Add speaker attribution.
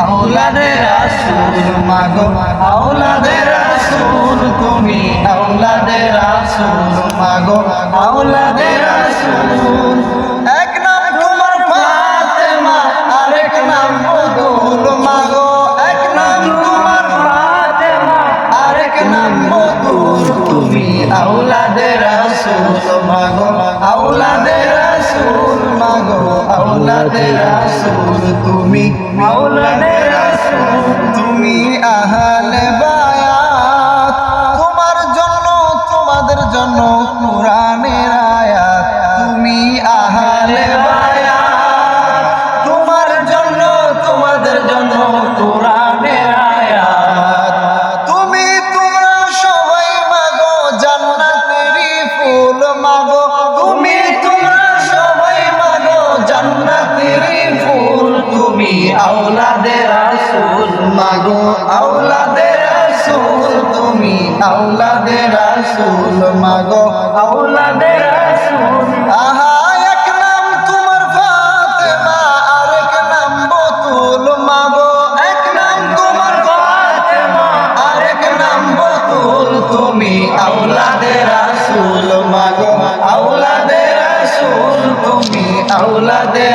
Speaker 1: আওলাদে রাসুল মাগো আওলাদে রাসুল তুমি আওলাদে রাসুল মাগো আওলাদে রাসুল এক নাম তোমার ফাতেমা, আরেক নাম মধুর মাগো। এক নাম তোমার ফাতেমা, আরেক নাম মধুর তুমি আওলাদে রাসুল মাগো আওলাদে মাগো আওলাদে রাসূল, তুমি আওলাদে রাসূল, তুমি আহলে বায়াত। তোমার জন্য, তোমাদের জন্য কোরআনের আয়াত। তুমি আহলে বায়াত। আওলাদে রাসূল, মাগো আওলাদে রাসূল, তুমি আওলাদে রাসূল, মাগো আওলাদে রাসূল। আহা, এক নাম তোমার ফাতেমা, আরেক নাম বতুল মাগো এক নাম তোমার ফাতেমা, আরেক নাম বতুল তুমি আওলাদে রাসূল, মাগো আওলাদে রাসূল, তুমি আওলাদে